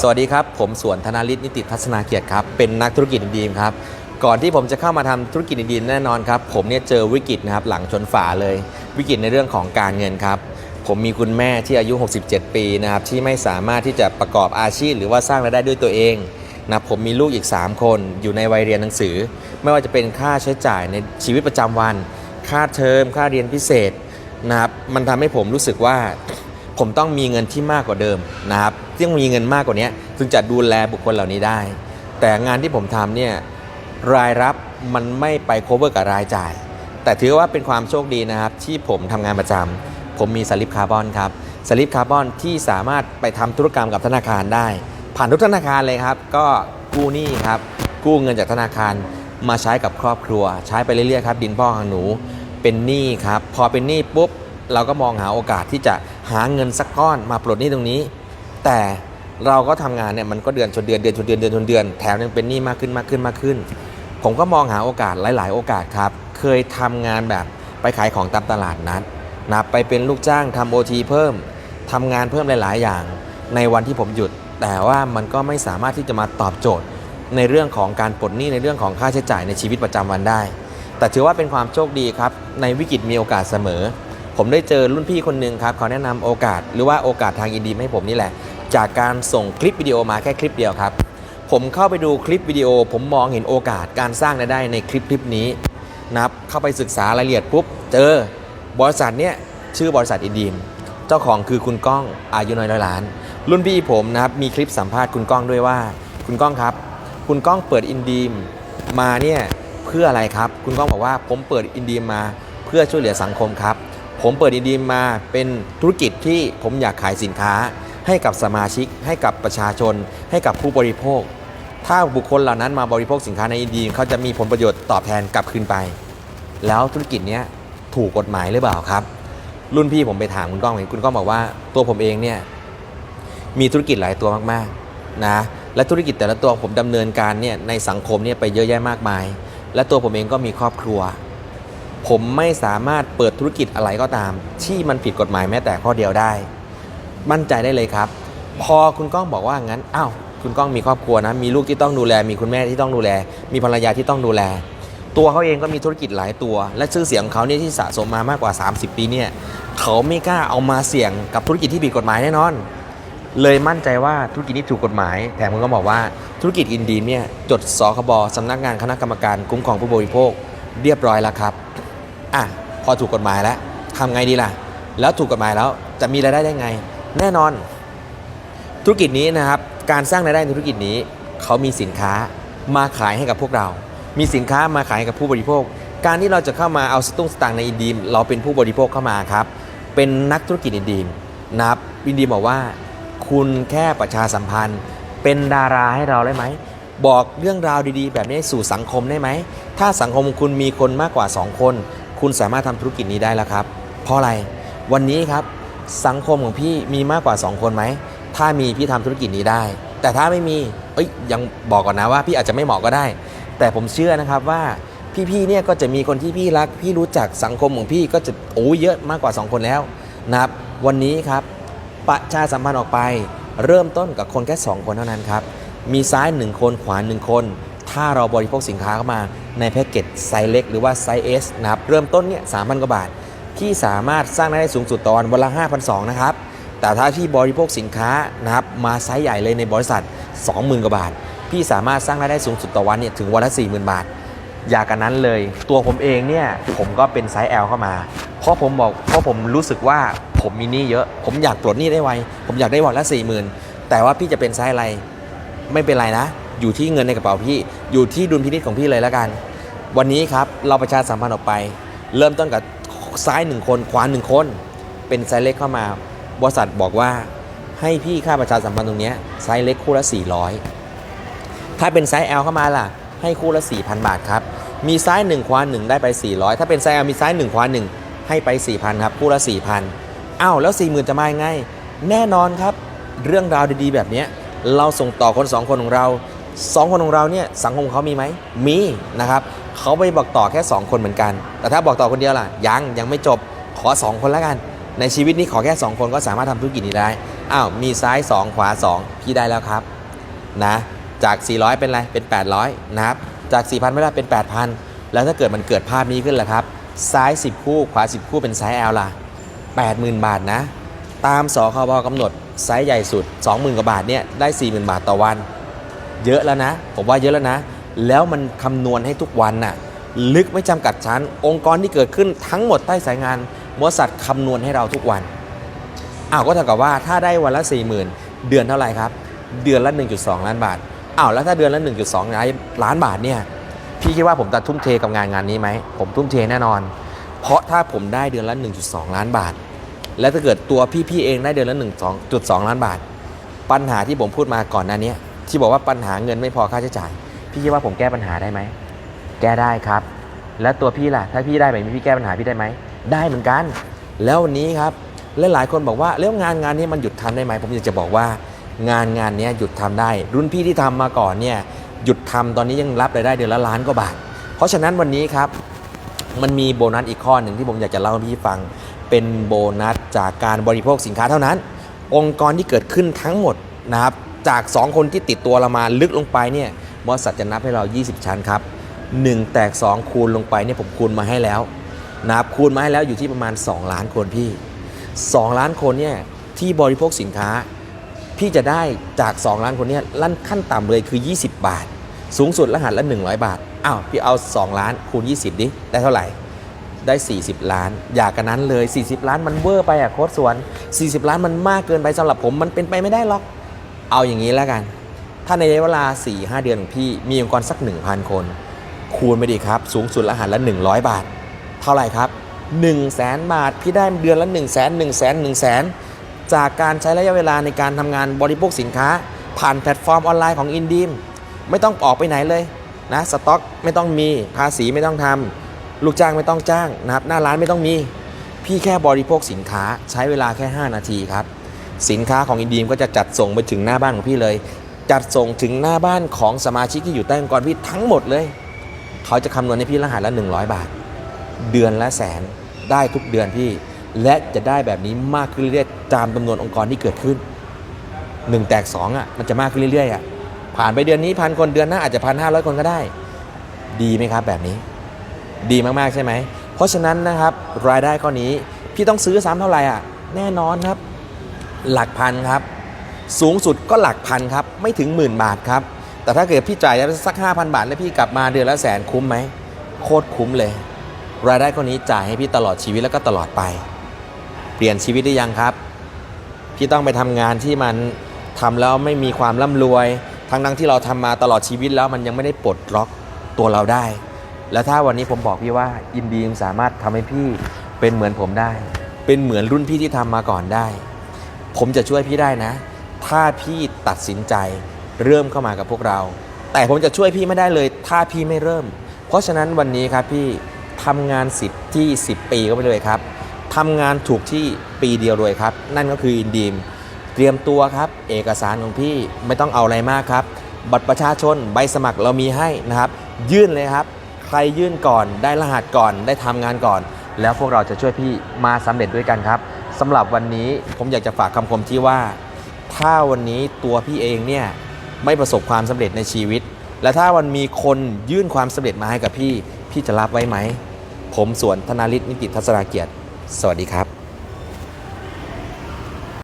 สวัสดีครับ ผมสวนธนาริศนิติทัศนาเกียรติครับ เป็นนักธุรกิจดีมครับ ก่อนที่ผมจะเข้ามาทำธุรกิจดีมแน่นอนครับ ผมเนี่ยเจอวิกฤตนะครับ หลังชนฝาเลย วิกฤตในเรื่องของการเงินครับ ผมมีคุณแม่ที่อายุ 67 ปีนะครับ ที่ไม่สามารถที่จะประกอบอาชีพ หรือว่าสร้างรายได้ด้วยตัวเองนะผมมีลูกอีก 3 คน อยู่ในวัยเรียนหนังสือ ไม่ว่าจะเป็นค่าใช้จ่ายในชีวิตประจำวัน ค่าเทอม ค่าเรียนพิเศษนะครับ มันทำให้ผมรู้สึกว่า ผมต้องมีเงินที่มากกว่าเดิมนะครับต้องมีเงินมากกว่านี้ถึงจะดูแลบุคคลเหล่านี้ได้ แต่งานที่ผมทำเนี่ยรายรับมันไม่ไป cover กับรายจ่าย แต่ถือว่าเป็นความโชคดีนะครับ ที่ผมทำงานประจำผมมีสลิปคาร์บอนครับสลิปคาร์บอนที่สามารถไปทำธุรกรรมกับธนาคารได้ ผ่านทุกธนาคารเลยครับ ก็กู้หนี้ครับ กู้เงินจากธนาคารมาใช้กับครอบครัว ใช้ไปเรื่อยๆครับดินพ่อของหนูเป็นหนี้ครับพอเป็นหนี้ปุ๊บเราก็มองหาโอกาสที่จะ หาเงินสักก้อนมาปลดหนี้ตรงนี้ แต่เราก็ทำงานเนี่ยมันก็เดือนชนเดือนเดือนชนเดือนเดือนชนเดือน แถมยังเป็นหนี้มากขึ้นมากขึ้นมากขึ้น ผมก็มองหาโอกาสหลาย ๆ โอกาสครับ เคยทำงานแบบไปขายของตามตลาดนัดนะไปเป็นลูกจ้างทำโอทีเพิ่มทำงานเพิ่มหลาย ๆ อย่าง ในวันที่ผมหยุด แต่ว่ามันก็ไม่สามารถที่จะมาตอบโจทย์ ในเรื่องของการปลดหนี้ในเรื่องของค่าใช้จ่ายในชีวิตประจำวันได้ แต่ถือว่าเป็นความโชคดีครับ ในวิกฤตมีโอกาสเสมอ ผมได้เจอรุ่นพี่คนหนึ่งครับเขาแนะนำโอกาสหรือว่าโอกาสทางอินดีมให้ผมนี่แหละ จากการส่งคลิปวิดีโอมาแค่คลิปเดียวครับ ผมเข้าไปดูคลิปวิดีโอ ผมมองเห็นโอกาสการสร้างรายได้ในคลิปคลิปนี้นะครับเข้าไปศึกษารายละเอียดปุ๊บ เจอบริษัทเนี้ยชื่อบริษัทอินดีมเจ้าของคือคุณก้องอายุน้อยร้อยล้าน รุ่นพี่ผมนะครับมีคลิปสัมภาษณ์คุณก้องด้วยว่า คุณก้องครับ คุณก้องเปิดอินดีมมาเนี่ยเพื่ออะไรครับ คุณก้องบอกว่าผมเปิดอินดีมมาเพื่อช่วยเหลือสังคมครับ ผมเปิดอินดีมมาเป็นธุรกิจที่ผมอยากขายสินค้า ให้กับสมาชิก ให้กับประชาชน ให้กับผู้บริโภค ถ้าบุคคลเหล่านั้นมาบริโภคสินค้าในอินดีเขาจะมีผลประโยชน์ตอบแทนกลับคืนไป แล้วธุรกิจเนี้ยถูกกฎหมายหรือเปล่าครับ รุ่นพี่ผมไปถามคุณก้องเห็นคุณก้องบอกว่า ตัวผมเองเนี่ยมีธุรกิจหลายตัวมากๆนะและธุรกิจแต่ละตัวผมดำเนินการเนี่ยในสังคมเนี่ยไปเยอะแยะมากมาย และตัวผมเองก็มีครอบครัว ผมไม่สามารถเปิดธุรกิจอะไรก็ตาม ที่มันผิดกฎหมายแม้แต่ข้อเดียวได้ มั่นใจได้เลยครับ พอคุณก้องบอกว่างั้นอ้าวคุณก้องมีครอบครัวนะมีลูกที่ต้องดูแล มีคุณแม่ที่ต้องดูแล มีภรรยาที่ต้องดูแล ตัวเขาเองก็มีธุรกิจหลายตัว และชื่อเสียงของเขาเนี่ยที่สะสมมามากกว่า 30 ปีเนี่ยเขาไม่กล้าเอามาเสี่ยงกับธุรกิจที่ผิดกฎหมายแน่นอน เลยมั่นใจว่าธุรกิจนี้ถูกกฎหมายแถมคุณก็บอกว่าธุรกิจอินดีเนี่ยจดสคบสำนักงานคณะกรรมการคุ้มครองผู้บริโภคเรียบร้อยแล้วครับ อะพอถูกกฎหมายแล้วทำไงดีล่ะ แล้วถูกกฎหมายแล้วจะมีรายได้ได้ไง แน่นอน ธุรกิจนี้นะครับ การสร้างรายได้ในธุรกิจนี้ เขามีสินค้ามาขายให้กับพวกเรา มีสินค้ามาขายให้กับผู้บริโภค การที่เราจะเข้ามาเอาสตุ้งสตางค์ในอินดีม เราเป็นผู้บริโภคเข้ามาครับ เป็นนักธุรกิจอินดีมนะครับอินดีมบอกว่า คุณแค่ประชาสัมพันธ์ เป็นดาราให้เราได้ไหมบอกเรื่องราวดีๆ แบบนี้สู่สังคมได้ไหม ถ้าสังคมคุณมีคนมากกว่า 2 คน คุณสามารถทำธุรกิจนี้ได้แล้วครับ เพราะอะไรวันนี้ครับสังคมของพี่มีมากกว่า 2 คนไหม ถ้ามีพี่ทำธุรกิจนี้ได้ แต่ถ้าไม่มีเอ้ยยังบอกก่อนนะว่าพี่อาจจะไม่เหมาะก็ได้ แต่ผมเชื่อนะครับว่าพี่ๆเนี่ยก็จะมีคนที่พี่รัก พี่รู้จักสังคมของพี่ก็จะโอ้เยอะมากกว่า 2 คนแล้วนะครับ วันนี้ครับประชาสัมพันธ์ออกไป เริ่มต้นกับคนแค่ 2 คนเท่านั้นครับ มีซ้าย 1 คนขวา 1 คน ถ้าเราบริโภคสินค้าเข้ามาในแพ็กเกจไซส์เล็กหรือว่าไซส์ S นะครับเริ่มต้นเนี่ยสามพันกว่าบาท ที่สามารถสร้างรายได้สูงสุดต่อวันวันละ5,200นะครับ แต่ถ้าที่บริโภคสินค้านะครับมาไซส์ใหญ่เลยในบริษัท 20,000กว่าบาท พี่สามารถสร้างรายได้สูงสุดต่อวันเนี่ยถึงวันละ40,000 บาท อยากกันนั้นเลย ตัวผมเองเนี่ยผมก็เป็นไซส์ L เข้ามา เพราะผมบอกเพราะผมรู้สึกว่าผมมีหนี้เยอะ ผมอยากปลดหนี้ได้ไว ผมอยากได้วันละ4 0,000แต่ว่าพี่จะเป็นไซส์อะไรไม่เป็นไรนะ อยู่ที่เงินในกระเป๋าพี่ อยู่ที่ดุลพินิจของพี่เลยแล้วกัน วันนี้ครับเราประชาสัมพันธ์ออกไป เริ่มต้นกับซ้ายหนึ่งคนขวาหนึ่งคน เป็นไซส์เล็กเข้ามาบริษัทบอกว่าให้พี่ค่าประชาสัมพันธ์ตรงนี้ไซส์เล็กคู่ละ 400 ถ้าเป็นไซส์ L เข้ามาล่ะ ให้คู่ละ 4,000 บาทครับ มีไซส์1ควาน1ได้ไป 400 ถ้าเป็นไซส์ L มีไซส์1ควาน1ให้ไป 4,000 ครับ คู่ละ 4,000อ้าวแล้ว 40,000 จะมาไงแน่นอนครับ เรื่องราวดีๆ แบบนี้เราส่งต่อคน 2 คนของเรา 2คนของเราเนี่ยสังคมเขามีไหมมีนะครับเขาไปบอกต่อแค่ 2 คนเหมือนกัน แต่ถ้าบอกต่อคนเดียวล่ะยังยังไม่จบขอ 2 คนแล้วกัน ในชีวิตนี้ขอแค่ 2 คนก็สามารถทำธุรกิจนี้ได้อ้าวมีซ้าย 2 ขวา 2 พี่ได้แล้วครับนะจาก 400 เป็นอะไรเป็น 800นะครับจาก 4,000ไม่ได้เป็น 8,000 แล้วถ้าเกิดมันเกิดภาพนี้ขึ้นล่ะครับซ้าย 10 คู่ขวา 10 คู่เป็นไซส์ L ล่ะ80,000 บาทนะตามสคบกำหนดไซส์ใหญ่สุด 20,000กว่าบาทเนี่ยได้ 40,000 บาทต่อวัน เยอะแล้วนะ ผมว่าเยอะแล้วนะ แล้วมันคำนวณให้ทุกวันน่ะลึกไม่จำกัดชั้น องค์กรที่เกิดขึ้นทั้งหมดใต้สายงานบริษัทคำนวณให้เราทุกวันอ้าวก็เท่ากับว่าถ้าได้วันละ 40,000 เดือนเท่าไหร่ครับ เดือนละ 1.2 ล้านบาทอ้าวแล้วถ้าเดือนละ 1.2 ล้านบาทเนี่ยพี่คิดว่าผมจะทุ่มเทกับงานงานนี้ไหมผมทุ่มเทแน่นอน เพราะถ้าผมได้เดือนละ 1.2 ล้านบาท และถ้าเกิดตัวพี่ๆเองได้เดือนละ 1.2ล้านบาท ปัญหาที่ผมพูดมาก่อนหน้านี้ ที่บอกว่าปัญหาเงินไม่พอค่าใช้จ่าย พี่คิดว่าผมแก้ปัญหาได้ไหม แก้ได้ครับ แล้วตัวพี่ล่ะ ถ้าพี่ได้แบบนี้พี่แก้ปัญหาพี่ได้ไหม ได้เหมือนกัน แล้ววันนี้ครับและหลายคนบอกว่าแล้วงานงานนี้มันหยุดทำได้ไหม ผมอยากจะบอกว่างานงานนี้หยุดทำได้ รุ่นพี่ที่ทำมาก่อนเนี่ยหยุดทำตอนนี้ยังรับรายได้เดือนละล้านกว่าบาท เพราะฉะนั้นวันนี้ครับมันมีโบนัสอีกข้อหนึ่งที่ผมอยากจะเล่าให้พี่ฟัง เป็นโบนัสจากการบริโภคสินค้าเท่านั้น องค์กรที่เกิดขึ้นทั้งหมดนะครับ จาก 2 คนที่ติดตัวเรามาลึกลงไปเนี่ยบริษัทจะนับให้เรา 20 ชั้นครับ 1 แตก 2 คูณลงไปเนี่ยผมคูณมาให้แล้วนะครับคูณมาให้แล้วอยู่ที่ประมาณ 2 ล้านคนพี่ 2 ล้านคนเนี่ยที่บริโภคสินค้า พี่จะได้จาก 2 ล้านคนเนี่ยลั่นขั้นต่ำเลยคือ 20 บาท สูงสุดรหัสละ 100 บาทอ้าวพี่เอา 2 ล้านคูณ 20 ดิได้เท่าไหร่ได้ 40 ล้าน อยากกันนั้นเลย 40 ล้านมันเวอร์ไปอะโค้ดสวน 40 ล้านมันมากเกินไปสำหรับผมมันเป็นไปไม่ได้หรอก เอาอย่างนี้แล้วกัน ถ้าในระยะเวลา 4-5 เดือนของพี่มีองค์กรสัก 1,000 คน คูณไปดีครับ สูงสุดรหัสละ 100 บาท เท่าไหร่ครับ 1 0 0 0 0แบาท พี่ได้เดือนละ 1 0 0 0 0 0 1 0 0 0 0 0 1 0 0 0 0 จากการใช้ระยะเวลาในการทำงานบริโภคสินค้า ผ่านแพลตฟอร์มออนไลน์ของอินดีมไม่ต้องออกไปไหนเลยนะสต็อกไม่ต้องมีภาษีไม่ต้องทำลูกจ้างไม่ต้องจ้างนะครับหน้าร้านไม่ต้องมี พี่แค่บริโภคสินค้าใช้เวลาแค่ 5 นาทีครับ สินค้าของอินดีมก็จะจัดส่งไปถึงหน้าบ้านของพี่เลย จัดส่งถึงหน้าบ้านของสมาชิกที่อยู่ใต้องค์กรพี่ทั้งหมดเลย เขาจะคำนวณให้พี่รหัสละ 100 บาท เดือนละแสนได้ทุกเดือนพี่ และจะได้แบบนี้มากขึ้นเรื่อยๆตามจำนวนองค์กรที่เกิดขึ้น 1 แตก2อะมันจะมากขึ้นเรื่อยๆอะผ่านไปเดือนนี้พันคนเดือนหน้าอาจจะพันห้าร้อยคนก็ได้ ดีไหมครับแบบนี้ ดีมากๆใช่ไหมเพราะฉะนั้นนะครับรายได้ข้อนี้พี่ต้องซื้อซ้ำเท่าไหร่อะแน่นอนครับ หลักพันครับ สูงสุดก็หลักพันครับ ไม่ถึงหมื่นบาทครับ แต่ถ้าเกิดพี่จ่ายสัก 5,000 บาท แล้วพี่กลับมาเดือนละแสนคุ้มไหม โคตรคุ้มเลย รายได้ข้อนี้จ่ายให้พี่ตลอดชีวิตแล้วก็ตลอดไป เปลี่ยนชีวิตได้ยังครับ พี่ต้องไปทำงานที่มันทำแล้วไม่มีความร่ำรวย ทั้งทั้งที่เราทำมาตลอดชีวิตแล้วมันยังไม่ได้ปลดล็อกตัวเราได้ แล้วถ้าวันนี้ผมบอกพี่ว่ายินดีมสามารถทำให้พี่เป็นเหมือนผมได้ เป็นเหมือนรุ่นพี่ที่ทำมาก่อนได้ ผมจะช่วยพี่ได้นะ ถ้าพี่ตัดสินใจเริ่มเข้ามากับพวกเรา แต่ผมจะช่วยพี่ไม่ได้เลย ถ้าพี่ไม่เริ่ม เพราะฉะนั้นวันนี้ครับพี่ทำงาน 10 ที่ 10 ปีก็ไปเลยครับทำงานถูกที่ปีเดียวเลยครับ นั่นก็คืออินดีมเตรียมตัวครับ เอกสารของพี่ไม่ต้องเอาอะไรมากครับ บัตรประชาชนใบสมัครเรามีให้นะครับ ยื่นเลยครับ ใครยื่นก่อนได้รหัสก่อนได้ทำงานก่อน แล้วพวกเราจะช่วยพี่มาสำเร็จด้วยกันครับ สำหรับวันนี้ผมอยากจะฝากคำคมที่ว่า ถ้าวันนี้ตัวพี่เองเนี่ยไม่ประสบความสำเร็จในชีวิต และถ้าวันมีคนยื่นความสำเร็จมาให้กับพี่ พี่จะรับไว้ไหม ผมสวนธนาริศนิติทัศนาเกียรติ สวัสดีครับ